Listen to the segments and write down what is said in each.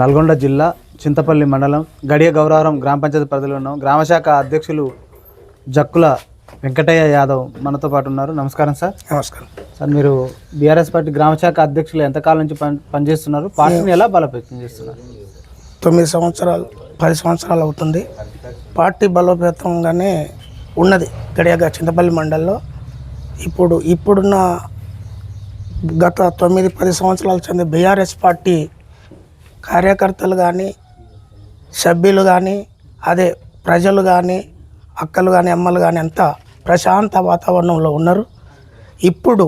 నల్గొండ జిల్లా చింతపల్లి మండలం గడియ గౌరవరం గ్రామ పంచాయతీ పరిధిలో ఉన్నాం గ్రామశాఖ అధ్యక్షులు జక్కుల వెంకటయ్య యాదవ్ మనతో పాటు ఉన్నారు. నమస్కారం సార్. నమస్కారం. సార్ మీరు బీఆర్ఎస్ పార్టీ గ్రామశాఖ అధ్యక్షులు ఎంతకాలం నుంచి పని పనిచేస్తున్నారు? పార్టీని ఎలా బలోపేతం చేస్తున్నారు? తొమ్మిది సంవత్సరాలు పది సంవత్సరాలు అవుతుంది. పార్టీ బలోపేతంగానే ఉన్నది గడియగా చింతపల్లి మండల్లో. ఇప్పుడు ఇప్పుడున్న గత తొమ్మిది పది సంవత్సరాల చెంది బీఆర్ఎస్ పార్టీ కార్యకర్తలు కానీ సభ్యులు కానీ అదే ప్రజలు కానీ అక్కలు కానీ అమ్మలు కానీ అంతా ప్రశాంత వాతావరణంలో ఉన్నారు. ఇప్పుడు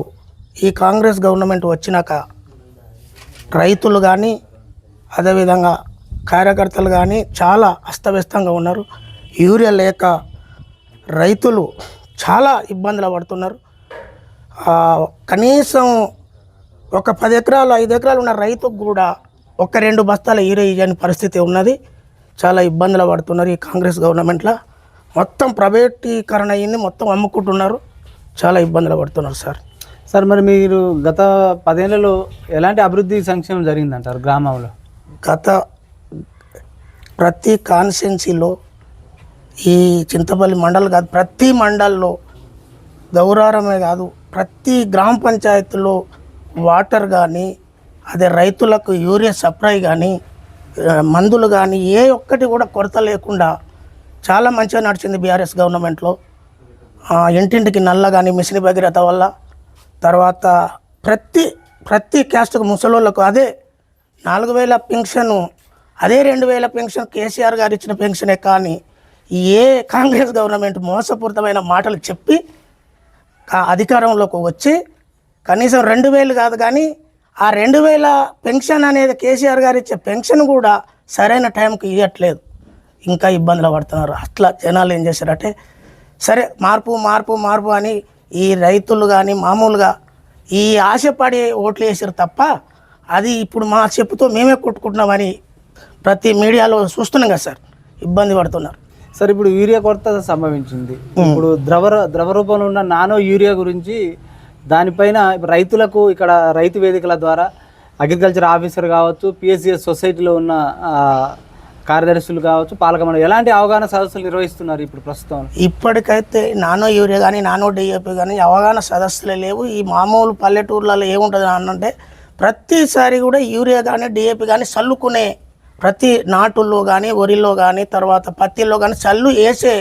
ఈ కాంగ్రెస్ గవర్నమెంట్ వచ్చినాక రైతులు కానీ అదేవిధంగా కార్యకర్తలు కానీ చాలా అస్తవ్యస్తంగా ఉన్నారు. యూరియా లేక రైతులు చాలా ఇబ్బందులు పడుతున్నారు. కనీసం ఒక పది ఎకరాలు ఐదు ఎకరాలు ఉన్న రైతుకు కూడా ఒక రెండు బస్తాల యూరియా ఇవ్వని పరిస్థితి ఉన్నది. చాలా ఇబ్బందులు పడుతున్నారు ఈ కాంగ్రెస్ గవర్నమెంట్లో. మొత్తం ప్రైవేటీకరణ అయ్యింది మొత్తం అమ్ముకుంటున్నారు. చాలా ఇబ్బందులు పడుతున్నారు సార్. సార్ మరి మీరు గత పదేళ్ళలో ఎలాంటి అభివృద్ధి సంక్షేమం జరిగిందంటారు గ్రామంలో? గత ప్రతి కాన్స్టెన్సీలో ఈ చింతపల్లి మండల్ కాదు ప్రతి మండల్లో గౌరవమే కాదు ప్రతి గ్రామ పంచాయతీలో వాటర్ కానీ అదే రైతులకు యూరియా సప్లై కానీ మందులు కానీ ఏ ఒక్కటి కూడా కొరత లేకుండా చాలా మంచిగా నడిచింది బీఆర్ఎస్ గవర్నమెంట్లో. ఇంటింటికి నల్ల కానీ మిషన్ భగీరథ వల్ల తర్వాత ప్రతి ప్రతి క్యాస్ట్కు ముసలోళ్ళకు అదే నాలుగు వేల పెన్షన్ అదే రెండు వేల పెన్షన్ కేసీఆర్ గారు ఇచ్చిన పెన్షనే కానీ ఏ కాంగ్రెస్ గవర్నమెంట్ మోసపూరితమైన మాటలు చెప్పి అధికారంలోకి వచ్చి కనీసం రెండు వేలు కాదు కానీ ఆ రెండు వేల పెన్షన్ అనేది కేసీఆర్ గారు ఇచ్చే పెన్షన్ కూడా సరైన టైంకి ఇవ్వట్లేదు ఇంకా ఇబ్బందులు పడుతున్నారు. అట్లా జనాలు ఏం చేశారంటే సరే మార్పు మార్పు మార్పు అని ఈ రైతులు కానీ మామూలుగా ఈ ఆశపడి ఓట్లు వేసారు తప్ప అది ఇప్పుడు మా చెప్పుతో మేమే కొట్టుకుంటున్నామని ప్రతి మీడియాలో చూస్తున్నాం కదా సార్. ఇబ్బంది పడుతున్నారు. సార్ ఇప్పుడు యూరియా కొరత సంభవించింది. ఇప్పుడు ద్రవ ద్రవ రూపంలో ఉన్న నానో యూరియా గురించి దానిపైన ఇప్పుడు రైతులకు ఇక్కడ రైతు వేదికల ద్వారా అగ్రికల్చర్ ఆఫీసర్ కావచ్చు పిఎస్సిఎస్ సొసైటీలో ఉన్న కార్యదర్శులు కావచ్చు పాలక మండలి ఎలాంటి అవగాహన సదస్సులు నిర్వహిస్తున్నారు ఇప్పుడు ప్రస్తుతం? ఇప్పటికైతే నానో యూరియా కానీ నానో డిఏపి కానీ అవగాహన సదస్సులే లేవు. ఈ మామూలు పల్లెటూర్లలో ఏముంటుంది అనంటే అంటే ప్రతిసారి కూడా యూరియా కానీ డిఏపి కానీ చల్లుకునే ప్రతి నాటుల్లో కానీ వరిలో కానీ తర్వాత పత్తిలో కానీ చల్లు వేసే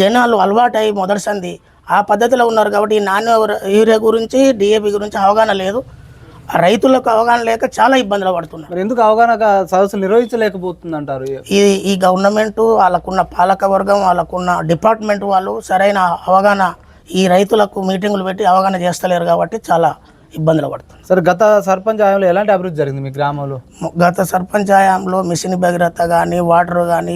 జనాలు అలవాటు అయ్యి మొదటిసంది ఆ పద్ధతిలో ఉన్నారు కాబట్టి ఈ నానో యూరియా గురించి డిఏపి గురించి అవగాహన లేదు. రైతులకు అవగాహన లేక చాలా ఇబ్బందులు పడుతున్నారు. ఎందుకు అవగాహన సదస్సులు నిర్వహించలేకపోతుంది అంటారు ఈ ఈ గవర్నమెంట్ వాళ్ళకున్న పాలక వర్గం వాళ్ళకున్న డిపార్ట్మెంట్ వాళ్ళు సరైన అవగాహన ఈ రైతులకు మీటింగులు పెట్టి అవగాహన చేస్తలేరు కాబట్టి చాలా ఇబ్బందులు పడుతుంది. సార్ గత సర్పంచ్ హయాంలో ఎలాంటి అభివృద్ధి జరిగింది మీ గ్రామంలో? గత సర్పంచ్ హయాంలో మిషన్ భగీరథ కానీ వాటర్ కానీ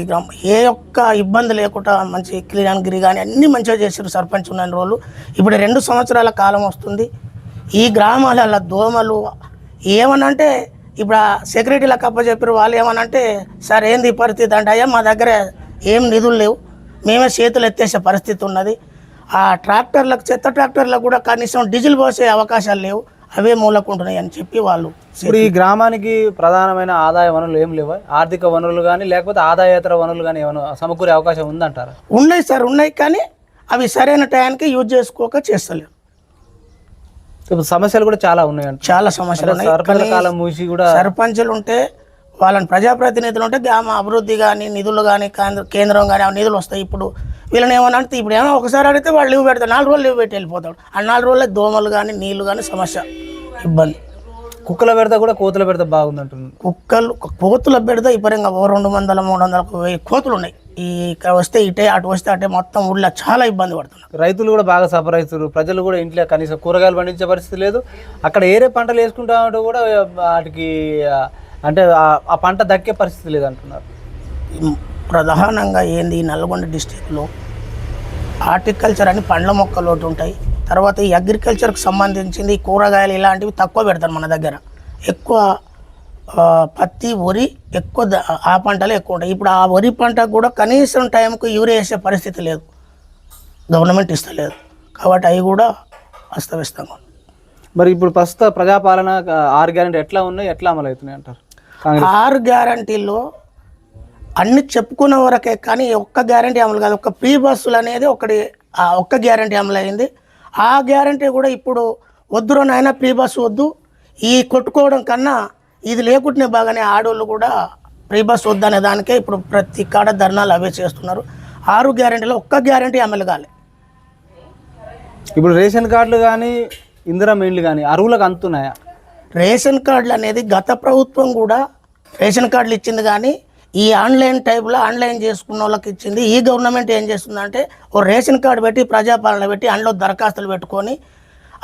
ఏ ఒక్క ఇబ్బంది లేకుండా మంచి క్లీనాగిరి కానీ అన్నీ మంచిగా చేసారు సర్పంచ్ ఉన్న రోజులు. ఇప్పుడు రెండు సంవత్సరాల కాలం వస్తుంది. ఈ గ్రామాలలో దోమలు ఏమనంటే ఇప్పుడు సెక్యూరిటీలకు అప్పచెప్పారు వాళ్ళు ఏమనంటే సార్ ఏంది పరిస్థితి? అంటే అయ్యా మా దగ్గర ఏం నిధులు లేవు. మేమే చేతులు ఎత్తేసే పరిస్థితి ఉన్నది. ఆ ట్రాక్టర్లకు చెత్త ట్రాక్టర్లకు కూడా కనీసం డీజిల్ పోసే అవకాశాలు లేవు. అవే మూలకుంటున్నాయి అని చెప్పి వాళ్ళు ఇప్పుడు ఈ గ్రామానికి ప్రధానమైన ఆదాయ వనరులు ఏం లేవా? ఆర్థిక వనరులు కానీ లేకపోతే ఆదాయేతర వనరులు కానీ ఏమైనా సమకూరే అవకాశం ఉందంటారా? ఉన్నాయి సార్ ఉన్నాయి కానీ అవి సరైన టయానికి యూజ్ చేసుకోక ఇప్పుడు సమస్యలు కూడా చాలా ఉన్నాయంట. చాలా సమస్యలు ఉన్నాయి. కాలం మూసి కూడా సర్పంచులు ఉంటే వాళ్ళని ప్రజాప్రతినిధులు ఉంటే గ్రామ అభివృద్ధి కానీ నిధులు కానీ కేంద్ర కేంద్రం కానీ నిధులు వస్తాయి. ఇప్పుడు వీళ్ళని ఏమన్నా అంటే ఇప్పుడు ఏమో ఒకసారి అడిగితే వాళ్ళు లీవ్ పెడతారు. నాలుగు రోజులు లీవ్ పెట్టి వెళ్ళిపోతాడు. ఆ నాలుగు రోజుల్లో దోమలు కానీ నీళ్ళు కానీ సమస్య ఇబ్బంది. కుక్కల పెడతా కూడా కోతుల పెడతా బాగుందంటున్నారు కుక్కలు కోతుల పెడితే విపరీతంగా ఓ రెండు వందల మూడు వందల వెయ్యి కోతులు ఉన్నాయి. ఈ ఇక్కడ వస్తే ఇటే అటు వస్తే అటే మొత్తం ఊళ్ళో చాలా ఇబ్బంది పడుతున్నారు రైతులు కూడా బాగా సఫర్ ప్రజలు కూడా ఇంట్లో కనీసం కూరగాయలు పండించే పరిస్థితి లేదు. అక్కడ ఏరే పంటలు వేసుకుంటా ఉంటే కూడా వాటికి అంటే ఆ- ఆ పంట దక్కే పరిస్థితి లేదు అంటున్నారు ప్రధానంగా ఏంది? నల్గొండ డిస్టిక్లో హార్టికల్చర్ అని పండ్ల మొక్కలు ఒకటి ఉంటాయి. తర్వాత ఈ అగ్రికల్చర్కి సంబంధించింది కూరగాయలు ఇలాంటివి తక్కువ పెడతారు మన దగ్గర. ఎక్కువ పత్తి వరి ఎక్కువ ఆ పంటలే ఎక్కువ ఉంటాయి. ఇప్పుడు ఆ వరి పంటకు కూడా కనీసం టైంకు యూరియా వేసే పరిస్థితి లేదు. గవర్నమెంట్ ఇస్తలేదు. కాబట్టి అవి కూడా అస్తవ్యస్తంగా మరి ఇప్పుడు ప్రస్తుత ప్రజాపాలన ఆరు గ్యారెంటీ ఎట్లా ఉన్నాయి? ఎట్లా అమలు అవుతున్నాయి అంటారు ఆరు గ్యారంటీల్లో అన్ని చెప్పుకున్న వరకే కానీ ఒక్క గ్యారంటీ అమలు కాదు. ఒక్క ఫ్రీ బస్సులు అనేది ఒకటి ఆ ఒక్క గ్యారంటీ అమలు అయింది. ఆ గ్యారంటీ కూడా ఇప్పుడు వద్దురో నాయన ఫ్రీ బస్సు వద్దు. ఈ కొట్టుకోవడం కన్నా ఇది లేకుంటే బాగానే ఆడోళ్ళు కూడా ఫ్రీ బస్ వద్దనే దానికే ఇప్పుడు ప్రతి కాడ ధర్నాలు అవే చేస్తున్నారు. ఆరు గ్యారంటీలో ఒక్క గ్యారంటీ అమలు కాలే. ఇప్పుడు రేషన్ కార్డులు కానీ ఇందిరా మెయిన్లు కానీ అరువులకు అందుతున్నాయా రేషన్ కార్డులు అనేది గత ప్రభుత్వం కూడా రేషన్ కార్డులు ఇచ్చింది కానీ ఈ ఆన్లైన్ టైప్లో ఆన్లైన్ చేసుకున్న వాళ్ళకి ఇచ్చింది. ఈ గవర్నమెంట్ ఏం చేస్తుందంటే ఓ రేషన్ కార్డు పెట్టి ప్రజాపాలన పెట్టి అందులో దరఖాస్తులు పెట్టుకొని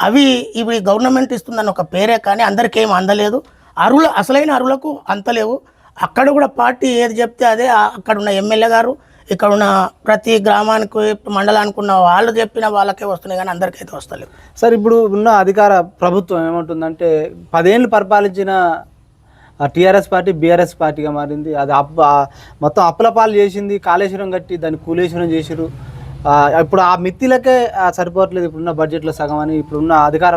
అవి ఇవి గవర్నమెంట్ ఇస్తుందని ఒక పేరే కానీ అందరికీ ఏం అందలేదు. అరువులు అసలైన అరువులకు అంతలేవు. అక్కడ కూడా పార్టీ ఏది చెప్తే అదే. అక్కడ ఉన్న ఎమ్మెల్యే గారు ఇక్కడ ఉన్న ప్రతి గ్రామానికి మండలానికి ఉన్న వాళ్ళు చెప్పిన వాళ్ళకే వస్తున్నాయి కానీ అందరికైతే వస్తలేవు. సార్ ఇప్పుడు ఉన్న అధికార ప్రభుత్వం ఏమంటుందంటే పదేళ్ళు పరిపాలించిన టీఆర్ఎస్ పార్టీ బీఆర్ఎస్ పార్టీగా మారింది. అది అప్ మొత్తం అప్పులపాలు చేసింది కాళేశ్వరం కట్టి దాన్ని కూలేశ్వరం చేసిరు ఇప్పుడు ఆ మిత్తిలకే సరిపోవట్లేదు ఇప్పుడున్న బడ్జెట్లో సగం అని ఇప్పుడున్న అధికార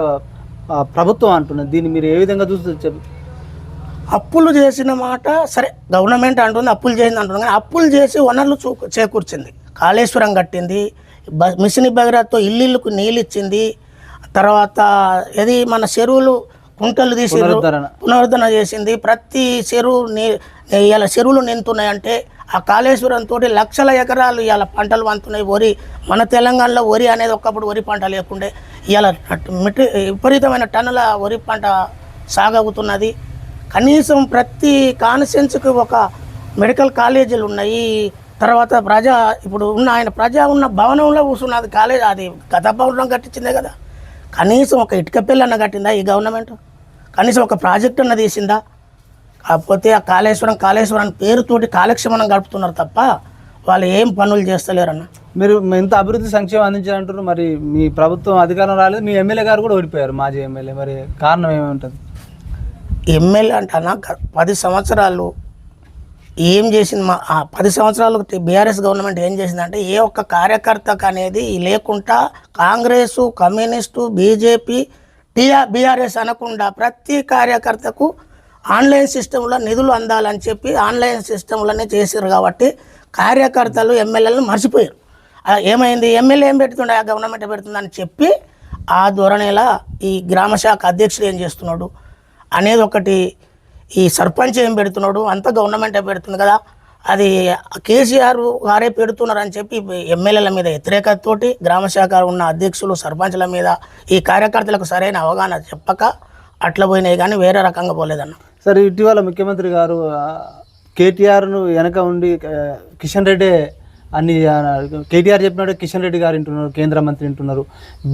ప్రభుత్వం అంటున్నది. దీన్ని మీరు ఏ విధంగా చూస్తే చెప్పి అప్పులు చేసిన మాట సరే గవర్నమెంట్ అంటుంది అప్పులు చేసింది అంటుంది. కానీ అప్పులు చేసి వనరులు చూ చేకూర్చింది. కాళేశ్వరం కట్టింది బ మిషన్ బగరాతో ఇల్లుకు నీళ్ళు ఇచ్చింది. తర్వాత ఇది మన చెరువులు కుంటలు తీసి పునరుద్ధరణ. చేసింది. ప్రతి చెరువు నీ ఇలా చెరువులు నింతున్నాయంటే ఆ కాళేశ్వరం తోటి లక్షల ఎకరాలు ఇవాళ పంటలు వంతున్నాయి వరి మన తెలంగాణలో వరి అనేది ఒకప్పుడు వరి పంట లేకుండే ఇవాళ మిటి విపరీతమైన టన్నుల వరి పంట సాగవుతున్నది. కనీసం ప్రతి కాన్సెన్స్కి ఒక మెడికల్ కాలేజీలు ఉన్నాయి. తర్వాత ప్రజా ఇప్పుడు ఉన్న ఆయన ప్రజా ఉన్న భవనంలో కూర్చున్నది కాలేజ్ అది గత భవనం కట్టించిందే కదా. కనీసం ఒక ఇటుక పిల్లన్న కట్టిందా ఈ గవర్నమెంట్? కనీసం ఒక ప్రాజెక్ట్ అన్న తీసిందా? కాకపోతే ఆ కాళేశ్వరం కాళేశ్వరం అని పేరుతోటి కాలక్షేమం గడుపుతున్నారు తప్ప వాళ్ళు ఏం పనులు చేస్తలేరన్న. మీరు ఇంత అభివృద్ధి సంక్షేమం అందించారంటారు మరి మీ ప్రభుత్వం అధికారం రాలేదు మీ ఎమ్మెల్యే గారు కూడా ఓడిపోయారు మాజీ ఎమ్మెల్యే. మరి కారణం ఏముంటుంది? ఎమ్మెల్యే అంటన్నా గ- పది సంవత్సరాలు ఏం చేసింది మా ఆ పది సంవత్సరాలు బీఆర్ఎస్ గవర్నమెంట్ ఏం చేసిందంటే ఏ ఒక్క కార్యకర్తకు అనేది లేకుండా Congress communist BJP TR BRS అనకుండా ప్రతి కార్యకర్తకు ఆన్లైన్ సిస్టంలో నిధులు అందాలని చెప్పి ఆన్లైన్ సిస్టంలోనే చేశారు కాబట్టి కార్యకర్తలు ఎమ్మెల్యేలను మర్చిపోయారు. ఏమైంది? ఎమ్మెల్యే ఏం పెడుతుండే? ఆ గవర్నమెంట్ పెడుతుందని చెప్పి ఆ ధోరణిలా ఈ గ్రామ శాఖ అధ్యక్షుడు ఏం చేస్తున్నాడు? అనేది ఒకటి ఈ సర్పంచ్ ఏం పెడుతున్నాడు? అంత గవర్నమెంటే పెడుతుంది కదా. అది కేసీఆర్ గారే పెడుతున్నారని చెప్పి ఎమ్మెల్యేల మీద వ్యతిరేకతతోటి గ్రామ శాఖ ఉన్న అధ్యక్షులు సర్పంచ్ల మీద ఈ కార్యకర్తలకు సరైన అవగాహన చెప్పక అట్లా పోయినాయి కానీ వేరే రకంగా పోలేదన్న. సరే ఇటీవల ముఖ్యమంత్రి గారు కేటీఆర్ను వెనక ఉండి కిషన్ రెడ్డి అన్ని కేటీఆర్ చెప్పినట్టు కిషన్ రెడ్డి గారు వింటున్నారు కేంద్ర మంత్రి వింటున్నారు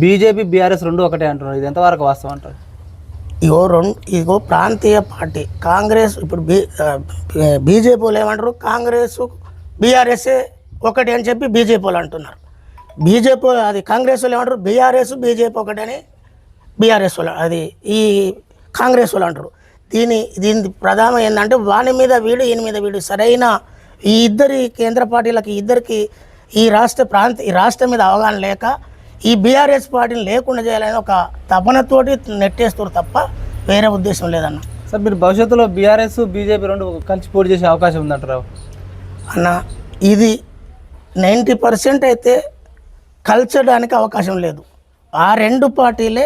బీజేపీ బీఆర్ఎస్ రెండు ఒకటే అంటున్నారు. ఇది ఎంతవరకు వాస్తవం అంటారు? ఇగో రెండు ఇగో ప్రాంతీయ పార్టీ కాంగ్రెస్ ఇప్పుడు బీ బీజేపీ వాళ్ళు ఏమంటారు? కాంగ్రెస్ బీఆర్ఎస్ఏ ఒకటి అని చెప్పి బీజేపీ వాళ్ళు అంటున్నారు. బీజేపీ అది కాంగ్రెస్ వాళ్ళు ఏమంటారు? బీఆర్ఎస్ బీజేపీ ఒకటి అని బీఆర్ఎస్ వాళ్ళు అది ఈ కాంగ్రెస్ వాళ్ళు అంటారు. దీని దీని ప్రధానం ఏంటంటే వాని మీద వీడు ఈయన మీద వీడు సరైన ఈ ఇద్దరి కేంద్ర పార్టీలకి ఇద్దరికి ఈ రాష్ట్ర ప్రాంత ఈ రాష్ట్రం మీద అవగాహన లేక ఈ బీఆర్ఎస్ పార్టీని లేకుండా చేయాలని ఒక తపనతోటి నెట్టేస్తారు తప్ప వేరే ఉద్దేశం లేదన్న. సార్ మీరు భవిష్యత్తులో బీఆర్ఎస్ బీజేపీ రెండు కలిసి పోటీ చేసే అవకాశం ఉందంటారు? అన్న ఇది నైంటీ పర్సెంట్ అయితే కల్చడానికి అవకాశం లేదు. ఆ రెండు పార్టీలే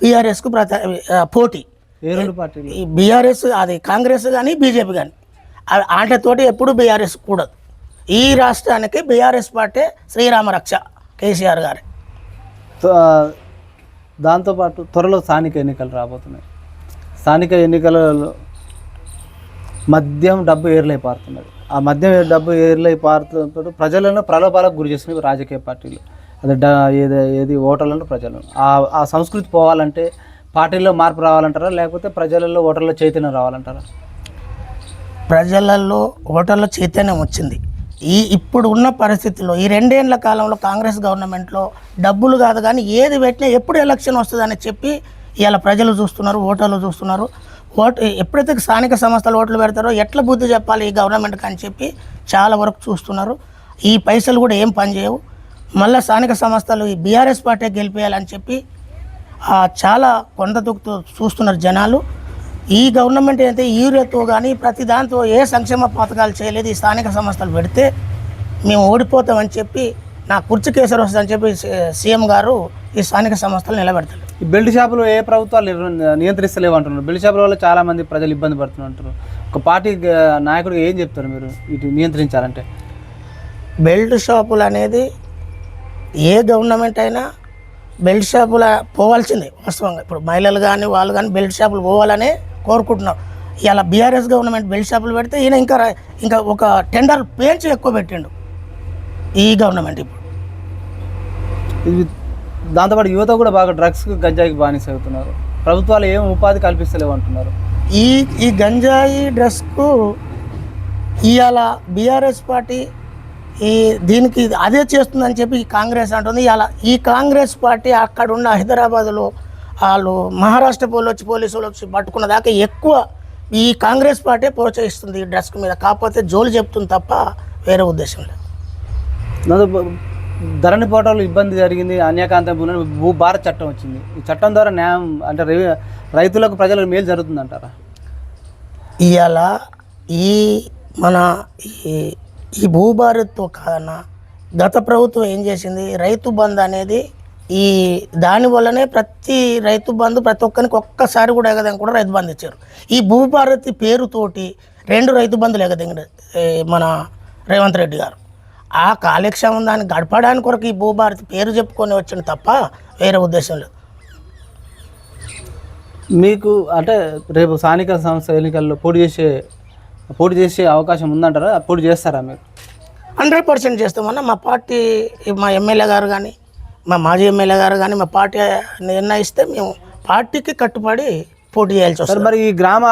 బీఆర్ఎస్కు ప్రత ఆ, పోటీ. ఏ రెండు పార్టీలు? ఈ బీఆర్ఎస్ అది కాంగ్రెస్ కానీ బీజేపీ కానీ ఆటతోటి ఎప్పుడు బీఆర్ఎస్ కూడదు. ఈ రాష్ట్రానికి బీఆర్ఎస్ పార్టీ శ్రీరామ రక్ష కేసీఆర్ గారి. దాంతోపాటు త్వరలో స్థానిక ఎన్నికలు రాబోతున్నాయి. స్థానిక ఎన్నికలలో మద్యం డబ్బు ఏర్లై పారుతున్నది. ఆ మద్యం డబ్బు ఏర్లై పారుతున్నప్పుడు ప్రజలను ప్రలోభాలకు గురి చేస్తున్నాయి రాజకీయ పార్టీలు. అది డ ఏది ఏది ఓటర్లను ప్రజలను. ఆ ఆ సంస్కృతి పోవాలంటే పార్టీల్లో మార్పు రావాలంటారా? లేకపోతే ప్రజలలో ఓటర్ల చైతన్యం రావాలంటారా? ప్రజలలో ఓటర్ల చైతన్యం వచ్చింది. ఈ ఇప్పుడు ఉన్న పరిస్థితుల్లో ఈ రెండేళ్ళ కాలంలో కాంగ్రెస్ గవర్నమెంట్లో డబ్బులు కాదు కానీ ఏది పెట్టినా ఎప్పుడు ఎలక్షన్ వస్తుందని చెప్పి ఇవాళ ప్రజలు చూస్తున్నారు ఓటర్లు చూస్తున్నారు. ఓటు ఎప్పుడైతే స్థానిక సంస్థలు ఓట్లు పెడతారో ఎట్లా బుద్ధి చెప్పాలి ఈ గవర్నమెంట్కి అని చెప్పి చాలా వరకు చూస్తున్నారు. ఈ పైసలు కూడా ఏం పనిచేయవు మళ్ళీ స్థానిక సంస్థలు ఈ బీఆర్ఎస్ పార్టీ గెలిపేయాలని చెప్పి చాలా కొండ దొక్కుతూ చూస్తున్నారు జనాలు. ఈ గవర్నమెంట్ అయితే యూరియాతో కానీ ప్రతి దాంతో ఏ సంక్షేమ పథకాలు చేయలేదు ఈ స్థానిక సంస్థలు పెడితే మేము ఓడిపోతామని చెప్పి నా కుర్చీ కేసరి వస్తుందని చెప్పి సీఎం గారు ఈ స్థానిక సంస్థలు నిలబెడతారు. ఈ బెల్ట్ షాపులు ఏ ప్రభుత్వాలు నియంత్రిస్తలేవు అంటున్నారు. బెల్ట్ షాపుల వల్ల చాలా మంది ప్రజలు ఇబ్బంది పడుతున్నారు ఒక పార్టీ ఆ, నాయకుడిగా ఏం చెప్తారు మీరు ఇటు నియంత్రించాలంటే? బెల్ట్ షాపులు అనేది ఏ గవర్నమెంట్ అయినా బెల్ట్ షాపుల పోవాల్సిందే వాస్తవంగా. ఇప్పుడు మహిళలు కానీ వాళ్ళు కానీ బెల్ట్ షాపులు పోవాలనే కోరుకుంటున్నారు ఇలా బీఆర్ఎస్ గవర్నమెంట్ బెల్ట్ షాపులు పెడితే ఈయన ఇంకా ఇంకా ఒక టెండర్ పేర్చి ఎక్కువ పెట్టిండు. ఈ గవర్నమెంట్ ఇప్పుడు. ఇది దాంతోపాటు యువత కూడా బాగా డ్రగ్స్ గంజాయికి బానిస అవుతున్నారు ప్రభుత్వాలు ఏం ఉపాధి కల్పిస్తలేవు అంటున్నారు. ఈ ఈ గంజాయి డ్రగ్స్కు ఇవాళ బీఆర్ఎస్ పార్టీ ఈ దీనికి అదే చేస్తుందని చెప్పి కాంగ్రెస్ అంటుంది. ఇవాళ ఈ కాంగ్రెస్ పార్టీ అక్కడ ఉన్న హైదరాబాద్లో వాళ్ళు మహారాష్ట్ర పోలీసు వచ్చి పోలీసు వాళ్ళు వచ్చి పట్టుకున్న దాకా ఎక్కువ ఈ కాంగ్రెస్ పార్టీ ప్రోత్సహిస్తుంది ఈ డ్రగ్స్ మీద. కాకపోతే జోలు చెప్తుంది తప్ప వేరే ఉద్దేశం లేదు. ధరణి పోవటంలో ఇబ్బంది జరిగింది. అన్యాకాంత భూ భారత్ చట్టం వచ్చింది. ఈ చట్టం ద్వారా న్యాయం అంటే రైతులకు ప్రజలకు మేలు జరుగుతుంది అంటారా ఇవాళ ఈ మన ఈ ఈ భూభారత్తో కాదన్న గత ప్రభుత్వం ఏం చేసింది? రైతు బంధు అనేది ఈ దాని వల్లనే ప్రతి రైతు బంధు ప్రతి ఒక్కరికి ఒక్కసారి కూడా ఎగదని కూడా రైతు బంధు ఇచ్చారు. ఈ భూభారతి పేరుతోటి రెండు రైతు బంధులు ఎగదంగి మన రేవంత్ రెడ్డి గారు. ఆ కాలక్షేమం దాన్ని గడపడానికి కొరకు ఈ భూభారతి పేరు చెప్పుకొని వచ్చింది తప్ప వేరే ఉద్దేశం లేదు. మీకు అంటే రేపు స్థానిక సంస్థ ఎన్నికల్లో పోటీ చేసే పోటీ చేసే అవకాశం ఉందంటారా? పోటీ చేస్తారా మీరు? హండ్రెడ్ పర్సెంట్ చేస్తామన్నా మా పార్టీ మా ఎమ్మెల్యే గారు కానీ మా మాజీ ఎమ్మెల్యే గారు కానీ మా పార్టీ నిర్ణయిస్తే మేము పార్టీకి కట్టుబడి పోటీ చేయాల్సి సరే వస్తుంది. మరి ఈ గ్రామ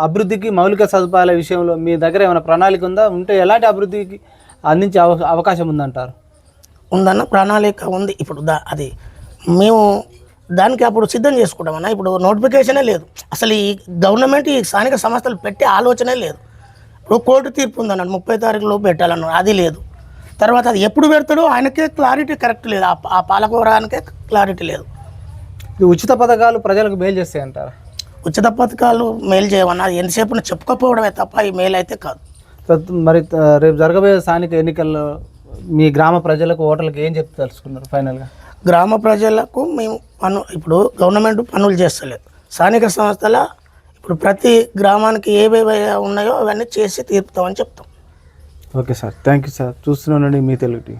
అభివృద్ధికి మౌలిక సదుపాయాల విషయంలో మీ దగ్గర ఏమైనా ప్రణాళిక ఉందా? ఉంటే ఎలాంటి అభివృద్ధికి అందించే అవ- అవకాశం ఉందంటారు? ఉందన్న ప్రణాళిక ఉంది. ఇప్పుడు దా అది మేము దానికి అప్పుడు సిద్ధం చేసుకుంటామన్నా ఇప్పుడు నోటిఫికేషనే లేదు. అసలు ఈ గవర్నమెంట్ ఈ స్థానిక సంస్థలు పెట్టే ఆలోచనే లేదు. ఇప్పుడు కోర్టు తీర్పు ఉందన్నాడు. ముప్పై తారీఖులో పెట్టాలన్నాడు. అది లేదు. తర్వాత అది ఎప్పుడు పెడతాడో ఆయనకే క్లారిటీ కరెక్ట్ లేదు. ఆ- పాలకవరానికే క్లారిటీ లేదు. ఈ ఉచిత పథకాలు ప్రజలకు మేలు చేస్తాయి అంటారా ఉచిత పథకాలు మేలు చేయమన్నా అది ఎంతసేపు చెప్పుకోపోవడమే తప్ప ఈ మేలు అయితే కాదు. మరి రేపు జరగబోయే స్థానిక ఎన్నికల్లో మీ గ్రామ ప్రజలకు ఓటర్లకు ఏం చెప్తే తెలుసుకున్నారు ఫైనల్గా? గ్రామ ప్రజలకు మేము పను ఇప్పుడు గవర్నమెంట్ పనులు చేస్తలేదు. స్థానిక సంస్థల ఇప్పుడు ప్రతి గ్రామానికి ఏవేవి ఉన్నాయో అవన్నీ చేసి తీర్పుతామని చెప్తాం. Okay sir. Thank you sir చూస్తున్నానండి మీ తెలుగు